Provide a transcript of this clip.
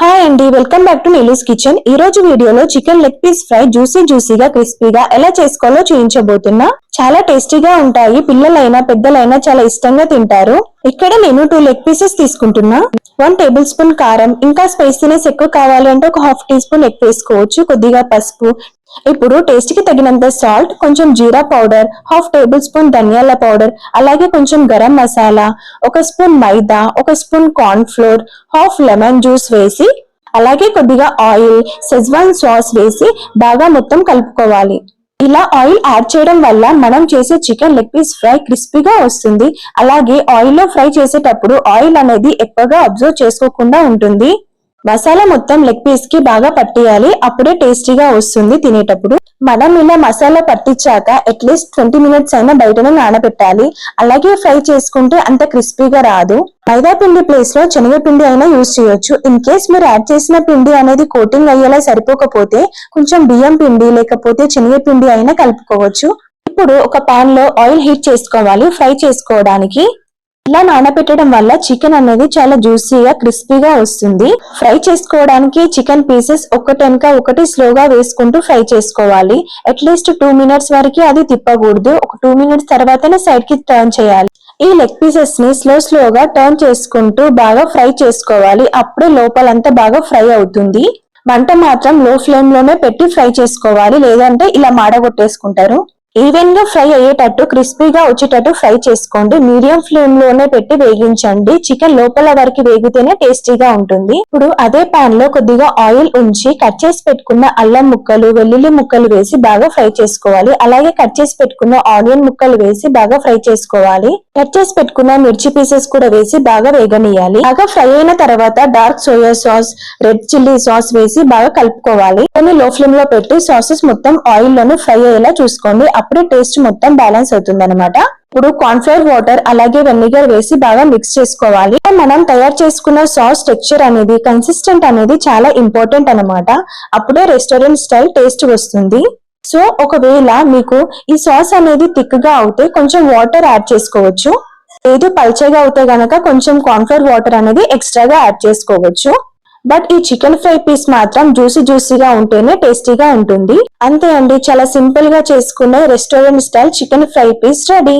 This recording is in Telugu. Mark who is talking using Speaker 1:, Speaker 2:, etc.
Speaker 1: హాయ్ అండి welcome back to Neelu's kitchen ఈ రోజు వీడియోలో chicken leg piece fry juicy జ్యూసీగా క్రిస్పీగా ఎలా చేసుకోవాలో చూపించబోతున్నా. చాలా టేస్టీగా ఉంటాయి. పిల్లలైనా పెద్దలైనా చాలా ఇష్టంగా తింటారు. ఇక్కడ నేను టూ లెగ్ పీసెస్ తీసుకుంటున్నా. వన్ టేబుల్ స్పూన్ కారం ఇంకా స్పైసీనెస్ ఎక్కువ కావాలి అంటే ఒక హాఫ్ టీ స్పూన్ ఎక్కువ వేసుకోవచ్చు. కొద్దిగా పసుపు ఇప్పుడు టేస్ట్కి తగినంత సాల్ట్ కొంచెం జీరా పౌడర్ హాఫ్ టేబుల్ స్పూన్ ధనియాల పౌడర్ అలాగే కొంచెం గరం మసాలా ఒక స్పూన్ మైదా ఒక spoon corn flour half lemon juice వేసి అలాగే కొద్దిగా ఆయిల్ సెజ్వాన్ సాస్ వేసి బాగా మొత్తం కలుపుకోవాలి. ఇలా ఆయిల్ యాడ్ చేయడం వల్ల మనం చేసే చికెన్ లెగ్ పీస్ ఫ్రై క్రిస్పీగా వస్తుంది. అలాగే ఆయిల్లో ఫ్రై చేసేటప్పుడు ఆయిల్ అనేది ఎక్కువగా అబ్జర్వ్ చేసుకోకుండా ఉంటుంది. మసాలా మొత్తం లెగ్ పీస్కి బాగా పట్టియాలి. అప్పుడే టేస్టీగా వస్తుంది తినేటప్పుడు. మనం ఇలా మసాలా పట్టించాక అట్లీస్ట్ ట్వంటీ మినిట్స్ అయినా బయటనే నానబెట్టాలి. అలాగే ఫ్రై చేసుకుంటే అంత క్రిస్పీగా రాదు. మైదా పిండి ప్లేస్లో శనగపిండి అయినా యూజ్ చేయొచ్చు. ఇన్ కేస్ మీరు యాడ్ చేసిన పిండి అనేది కోటింగ్ అయ్యేలా సరిపోకపోతే కొంచెం బియ్యం పిండి లేకపోతే శనగపిండి అయినా కలుపుకోవచ్చు. ఇప్పుడు ఒక పాన్లో ఆయిల్ హీట్ చేసుకోవాలి. ఫ్రై చేసుకోవడానికి ఇలా నానబెట్టడం వల్ల చికెన్ అనేది చాలా జ్యూసీగా క్రిస్పీగా వస్తుంది. ఫ్రై చేసుకోవడానికి చికెన్ పీసెస్ ఒకటెనక ఒకటి స్లోగా వేసుకుంటూ ఫ్రై చేసుకోవాలి. అట్లీస్ట్ టూ మినిట్స్ వరకు అది తిప్పకూడదు. ఒక టూ మినిట్స్ తర్వాతనే సైడ్కి టర్న్ చేయాలి. ఈ లెగ్ పీసెస్ని స్లో స్లోగా టర్న్ చేసుకుంటూ బాగా ఫ్రై చేసుకోవాలి. అప్పుడే లోపలంతా బాగా ఫ్రై అవుతుంది. వంట మాత్రం లో ఫ్లేమ్లోనే పెట్టి ఫ్రై చేసుకోవాలి. లేదంటే ఇలా మాడగొట్టేసుకుంటారు. ఈవెన్గా ఫ్రై అయ్యేటట్టు క్రిస్పీగా వచ్చేటట్టు ఫ్రై చేసుకోండి. మీడియం ఫ్లేమ్లోనే పెట్టి వేగించండి. చికెన్ లోపల వరకు వేగితేనే టేస్టీగా ఉంటుంది. ఇప్పుడు అదే పాన్లో కొద్దిగా ఆయిల్ ఉంచి కట్ చేసి పెట్టుకున్న అల్లం ముక్కలు వెల్లుల్లి ముక్కలు వేసి బాగా ఫ్రై చేసుకోవాలి. అలాగే కట్ చేసి పెట్టుకున్న ఆనియన్ ముక్కలు వేసి బాగా ఫ్రై చేసుకోవాలి. కట్ చేసి పెట్టుకున్న మిర్చి పీసెస్ కూడా వేసి బాగా వేగనీయాలి బాగా ఫ్రై అయిన తర్వాత dark soya sauce red chilli sauce వేసి బాగా కలుపుకోవాలి. కొన్ని లో ఫ్లేమ్లో పెట్టి సాసెస్ మొత్తం ఆయిల్లోనే ఫ్రై అయ్యేలా చూసుకోండి. అప్పుడే టేస్ట్ మొత్తం బ్యాలెన్స్ అవుతుంది అనమాట ఇప్పుడు కార్న్ఫ్లవర్ వాటర్ అలాగే వెనిగర్ వేసి బాగా మిక్స్ చేసుకోవాలి. మనం తయారు చేసుకున్న సాస్ టెక్స్చర్ అనేది కన్సిస్టెంట్ అనేది చాలా ఇంపార్టెంట్ అనమాట అప్పుడే రెస్టారెంట్ స్టైల్ టేస్ట్ వస్తుంది. సో ఒకవేళ మీకు ఈ సాస్ అనేది థిక్గా అవుతే కొంచెం వాటర్ యాడ్ చేసుకోవచ్చు. లేదు పల్చగా అవుతే గనక కొంచెం కార్న్ఫ్లవర్ వాటర్ అనేది ఎక్స్ట్రాగా యాడ్ చేసుకోవచ్చు. బట్ ఈ చికెన్ ఫ్రై పీస్ మాత్రం జ్యూసీ జ్యూసీగా ఉంటేనే టేస్టీగా ఉంటుంది. అంతే అండి చాలా సింపుల్గా చేసుకునే restaurant style chicken fry piece ready.